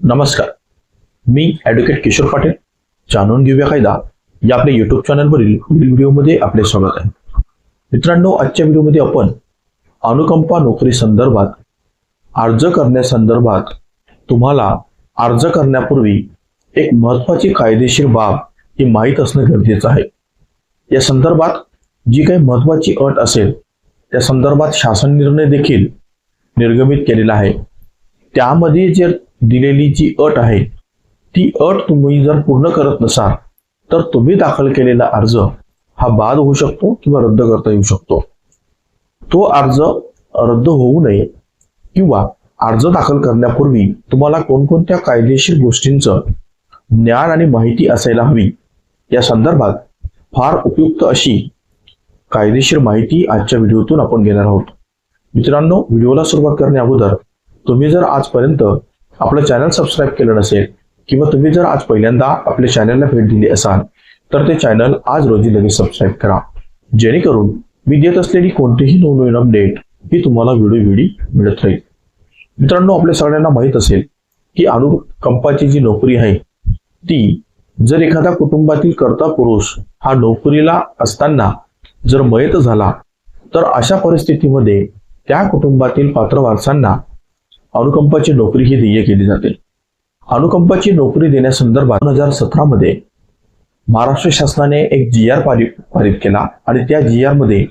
नमस्कार. मी ॲडव्होकेट किशोर पाटील जाणून घेऊया कायदा. या आपल्या युट्यूब चॅनलवरील पुढील व्हिडिओमध्ये आपले स्वागत आहे. मित्रांनो आजच्या व्हिडिओमध्ये आपण अनुकंपा नोकरी संदर्भात अर्ज करण्यासंदर्भात तुम्हाला अर्ज करण्यापूर्वी एक महत्त्वाची कायदेशीर बाब ही माहीत असणं गरजेचं आहे. या संदर्भात जी काही महत्त्वाची अट असेल त्या संदर्भात शासन निर्णय देखील निर्गमित केलेला आहे. त्यामध्ये जर दिलेली जी अट आहे ती अट तुम्ही जर पूर्ण करत नसाल तर तुम्ही दाखल केलेला अर्ज हा बाद होऊ शकतो किंवा रद्द करता येऊ शकतो. तो अर्ज रद्द होऊ नये किंवा अर्ज दाखल करण्यापूर्वी तुम्हाला कोणकोणत्या कायदेशीर गोष्टींचं ज्ञान आणि माहिती असायला हवी या संदर्भात फार उपयुक्त अशी कायदेशीर माहिती आजच्या व्हिडिओतून आपण घेणार आहोत. मित्रांनो व्हिडिओला सुरुवात करण्या अगोदर तुम्ही जर आजपर्यंत आपलं चॅनल सबस्क्राईब केलं नसेल किंवा तुम्ही जर आज पहिल्यांदा आपल्या चॅनलला भेट दिली असाल तर ते चॅनल आज रोजी लगेच सबस्क्राईब करा. जेणेकरून मी देत असलेली कोणतीही नवनवीन अपडेट ही तुम्हाला व्हिडिओ मिळत राहील. मित्रांनो आपल्या सगळ्यांना माहीत असेल की अनुकंपाची जी नोकरी आहे ती जर एखाद्या कुटुंबातील कर्ता पुरुष हा नोकरीला असताना जर मयत झाला तर अशा परिस्थितीमध्ये त्या कुटुंबातील पात्र वारसांना अनुकंपाची नोकरी ही देय केली जाते. अनुकंपाची नोकरी देण्यासंदर्भात दोन हजार सतरामध्ये महाराष्ट्र शासनाने एक जी आर पारित केला आणि त्या जी आरमध्ये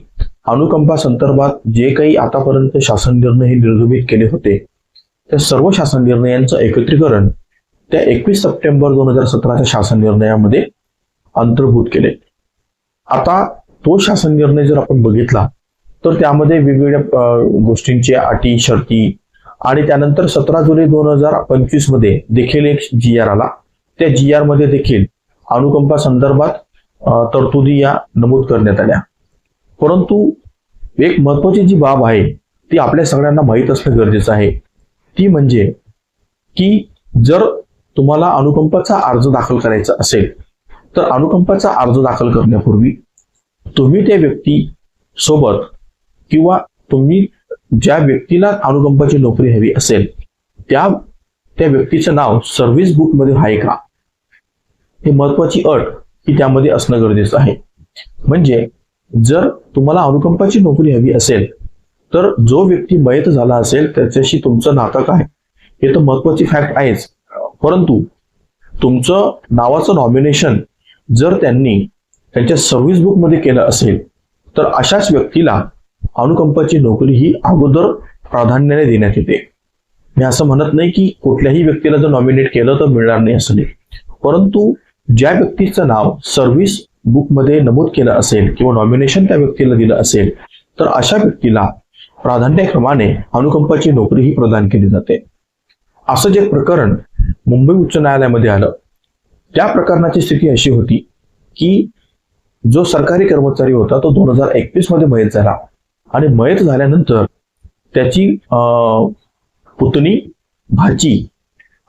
अनुकंपा संदर्भात जे काही आतापर्यंत शासन निर्णय हे निर्गमित केले होते त्या सर्व शासन निर्णयांचं एकत्रीकरण त्या एकवीस सप्टेंबर दोन हजार सतराच्या शासन निर्णयामध्ये अंतर्भूत केले. आता तो शासन निर्णय जर आपण बघितला तर त्यामध्ये वेगवेगळ्या गोष्टींच्या अटी शर्ती आणि त्यानंतर सतरा जुलै दोन हजार पंचवीसमध्ये देखील एक जी आर आला. त्या जी आरमध्ये देखील अनुकंपा संदर्भात तरतुदी या नमूद करण्यात आल्या. परंतु एक महत्वाची जी बाब आहे ती आपल्या सगळ्यांना माहीत असणं गरजेचं आहे. ती म्हणजे की जर तुम्हाला अनुकंपाचा अर्ज दाखल करायचा असेल तर अनुकंपाचा अर्ज दाखल करण्यापूर्वी तुम्ही त्या व्यक्ती सोबत किंवा तुम्ही ज्या व्यक्तीला अनुकंपाची नोकरी हवी असेल त्या त्या व्यक्तीचं नाव सर्व्हिस बुकमध्ये आहे का? हे महत्वाची अट ही त्यामध्ये असणं गरजेचं आहे. म्हणजे जर तुम्हाला अनुकंपाची नोकरी हवी असेल तर जो व्यक्ती मयत झाला असेल त्याच्याशी तुमचं नातं काय? हे तर महत्वाची फॅक्ट आहेच. परंतु तुमचं नावाचं नॉमिनेशन जर त्यांनी त्यांच्या सर्व्हिस बुकमध्ये केलं असेल तर अशाच व्यक्तीला अनुकंपाची नोकरी ही अगोदर प्राधान्याने देण्यात येते. मी असं म्हणत नाही की कुठल्याही व्यक्तीला जर नॉमिनेट केलं तर मिळणार नाही असं नाही. परंतु ज्या व्यक्तीचं नाव सर्व्हिस बुकमध्ये नमूद केलं असेल किंवा नॉमिनेशन त्या व्यक्तीला दिलं असेल तर अशा व्यक्तीला प्राधान्यक्रमाने अनुकंपाची नोकरी ही प्रदान केली जाते. असं जे प्रकरण मुंबई उच्च न्यायालयामध्ये आलं त्या प्रकरणाची स्थिती अशी होती की जो सरकारी कर्मचारी होता तो दोन हजार एकवीसमध्ये मयत झाला. आणि मयत झाल्यानंतर त्याची अं, पुतणी भाची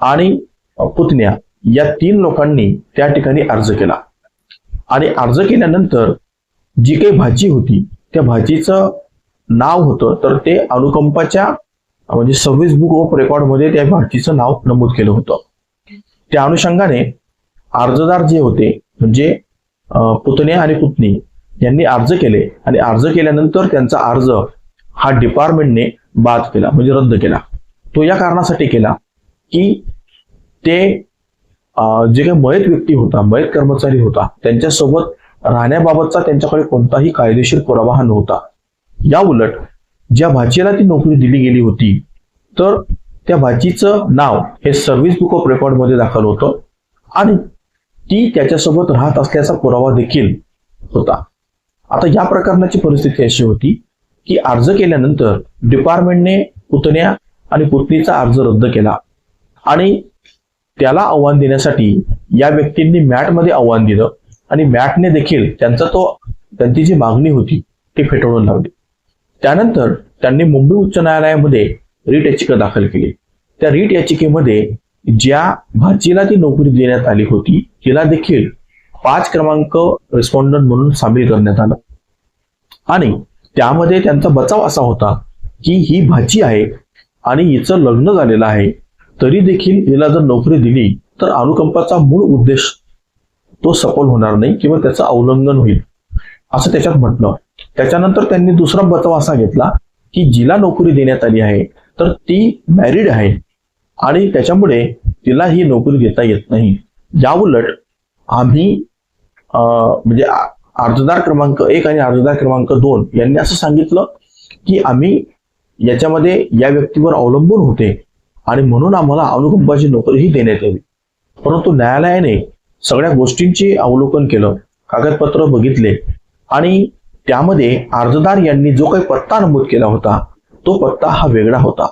आणि पुतण्या या तीन लोकांनी त्या ठिकाणी अर्ज केला. आणि अर्ज केल्यानंतर जी काही भाची होती त्या भाचीचं नाव होतं तर ते अनुकंपाच्या म्हणजे सर्व्हिस बुक ऑफ रेकॉर्डमध्ये त्या भाचीचं नाव नमूद केलं होतं. त्या अनुषंगाने अर्जदार जे होते म्हणजे पुतणे आणि पुतणी यांनी अर्ज केले. आणि अर्ज केल्यानंतर त्यांचा अर्ज हा डिपार्टमेंटने बाद केला म्हणजे रद्द केला. तो या कारणासाठी केला की ते जे काही मयत व्यक्ती होता मयत कर्मचारी होता त्यांच्यासोबत राहण्याबाबतचा त्यांच्याकडे कोणताही कायदेशीर पुरावा हा नव्हता. या उलट ज्या भाचीला ती नोकरी दिली गेली होती तर त्या भाचीचं नाव हे सर्व्हिस बुक ऑफ रेकॉर्डमध्ये दाखल होतं आणि ती त्याच्यासोबत राहत असल्याचा पुरावा देखील होता. आता या प्रकरणाची परिस्थिती अशी होती की अर्ज केल्यानंतर डिपार्टमेंटने पुतण्या आणि पुतणीचा अर्ज रद्द केला. आणि त्याला आव्हान देण्यासाठी या व्यक्तींनी मॅटमध्ये आव्हान दिलं आणि मॅटने देखील त्यांचा तो त्यांची जी मागणी होती ती फेटाळून लावली. त्यानंतर त्यांनी मुंबई उच्च न्यायालयामध्ये रीट याचिका दाखल केली. त्या रीट याचिकेमध्ये ज्या भाचीला ती नोकरी देण्यात आली होती तिला देखील पाच क्रमांक रिस्पॉन्डंट म्हणून सामील करण्यात आला. आणि त्यामध्ये त्यांचा बचाव असा होता की ही भाची आहे आणि हिचं लग्न झालेलं आहे. तरी देखील हिला जर नोकरी दिली तर अनुकंपाचा मूळ उद्देश तो सफल होणार नाही किंवा त्याचं अवलंबन होईल. असं त्याच्यात म्हटलं. त्याच्यानंतर त्यांनी दुसरा बचाव असा घेतला की जिला नोकरी देण्यात आली आहे तर ती मॅरिड आहे. आणि त्याच्यामुळे तिला ही नोकरी देता येत नाही. या उलट आम्ही म्हणजे अर्जदार क्रमांक एक आणि अर्जदार क्रमांक दोन यांनी असं सांगितलं की आम्ही याच्यामध्ये या व्यक्तीवर अवलंबून होते आणि म्हणून आम्हाला अनुकंपाची नोकरीही देण्यात यावी. परंतु न्यायालयाने सगळ्या गोष्टींची अवलोकन केलं कागदपत्र बघितले आणि त्यामध्ये अर्जदार यांनी जो काही पत्ता नमूद केला होता तो पत्ता हा वेगळा होता.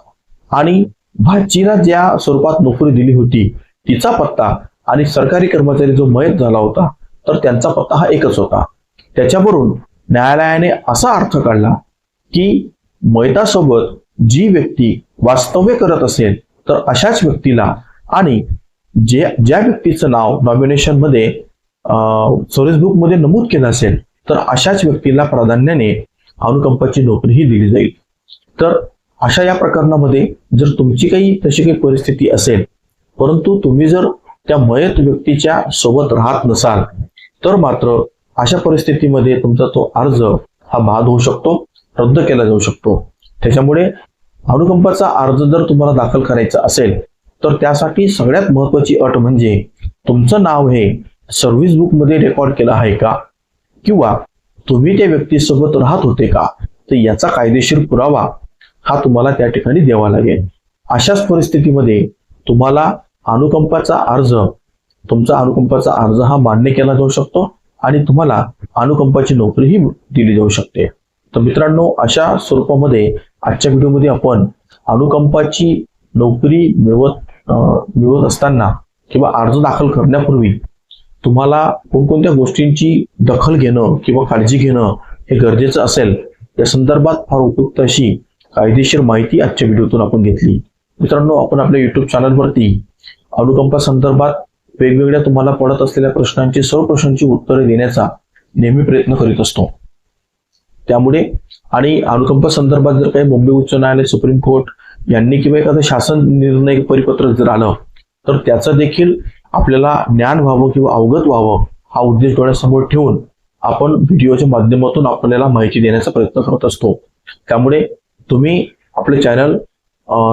आणि भाचीला ज्या स्वरूपात नोकरी दिली होती तिचा पत्ता आणि सरकारी कर्मचारी जो मयत झाला होता तर त्यांचा पत्ता हा एकच होता. त्याच्यावरून न्यायालयाने असा अर्थ काढला की मयतासोबत जी व्यक्ती वास्तव्य करत असेल तर अशाच व्यक्तीला आणि जे ज्या व्यक्तीचं नाव नॉमिनेशनमध्ये सर्व्हिस बुकमध्ये नमूद केलं असेल तर अशाच व्यक्तीला प्राधान्याने अनुकंपाची नोकरीही दिली जाईल. तर अशा या प्रकरणामध्ये जर तुमची काही तशी काही परिस्थिती असेल परंतु तुम्ही जर त्या मयत व्यक्तीच्या सोबत राहत नसाल तर मात्र अशा परिस्थितीमध्ये तुमचा तो अर्ज हा बाद होऊ शकतो रद्द केला जाऊ शकतो. त्याच्यामुळे अनुकंपाचा अर्ज जर तुम्हाला दाखल करायचा असेल तर त्यासाठी सगळ्यात महत्वाची अट म्हणजे तुमचं नाव हे सर्व्हिस बुकमध्ये रेकॉर्ड केलं आहे का? किंवा तुम्ही त्या व्यक्तीसोबत राहत होते का? तर याचा कायदेशीर पुरावा हा तुम्हाला त्या ठिकाणी द्यावा लागेल. अशाच परिस्थितीमध्ये तुम्हाला अनुकंपाचा अर्ज तुमचा अनुकंपाचा अर्ज हा मान्य केला जाऊ शकतो आणि तुम्हाला अनुकंपाची नोकरीही दिली जाऊ शकते. तर मित्रांनो अशा स्वरूपामध्ये आजच्या व्हिडिओमध्ये आपण अनुकंपाची नोकरी मिळवत मिळवत असताना किंवा अर्ज दाखल करण्यापूर्वी तुम्हाला कोणकोणत्या गोष्टींची दखल घेणं किंवा काळजी घेणं हे गरजेचं असेल या संदर्भात फार उपयुक्त अशी कायदेशीर माहिती आजच्या व्हिडिओतून आपण घेतली. मित्रांनो आपण आपल्या युट्यूब चॅनलवरती अनुकंपा संदर्भात वेगवेगळ्या तुम्हाला पडत असलेल्या प्रश्नांची सर्व प्रश्नांची उत्तरे देण्याचा नेहमी प्रयत्न करीत असतो. त्यामुळे आणि अनुकंपा संदर्भात जर काही मुंबई उच्च न्यायालय सुप्रीम कोर्ट यांनी किंवा एखादं शासन निर्णय परिपत्र जर आलं तर त्याचं देखील आपल्याला ज्ञान व्हावं किंवा अवगत व्हावं हा उद्देश डोळ्यासमोर ठेवून आपण व्हिडिओच्या माध्यमातून आपल्याला माहिती देण्याचा प्रयत्न करत असतो. त्यामुळे तुम्ही आपले चॅनल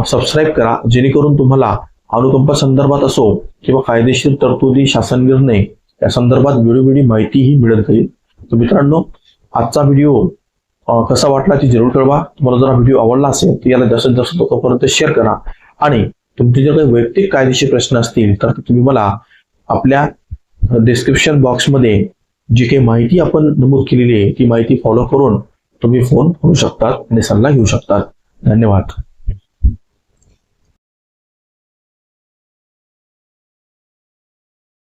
सबस्क्राईब करा जेणेकरून तुम्हाला अनुकंपा संदर्भात असो किंवा कायदेशीर तरतुदी शासन निर्णय या संदर्भात वेळोवेळी माहितीही मिळत जाईल. तर मित्रांनो आजचा व्हिडिओ कसा वाटला ते जरूर कळवा. तुम्हाला जर हा व्हिडिओ आवडला असेल तर याला जास्तीत जास्त लोकांपर्यंत शेअर करा. आणि तुमचे जर काही वैयक्तिक कायदेशीर प्रश्न असतील तर तुम्ही मला आपल्या डिस्क्रिप्शन बॉक्समध्ये जी काही माहिती आपण नमूद केलेली आहे ती माहिती फॉलो करून तुम्ही फोन करू शकतात आणि सल्ला घेऊ शकतात. धन्यवाद.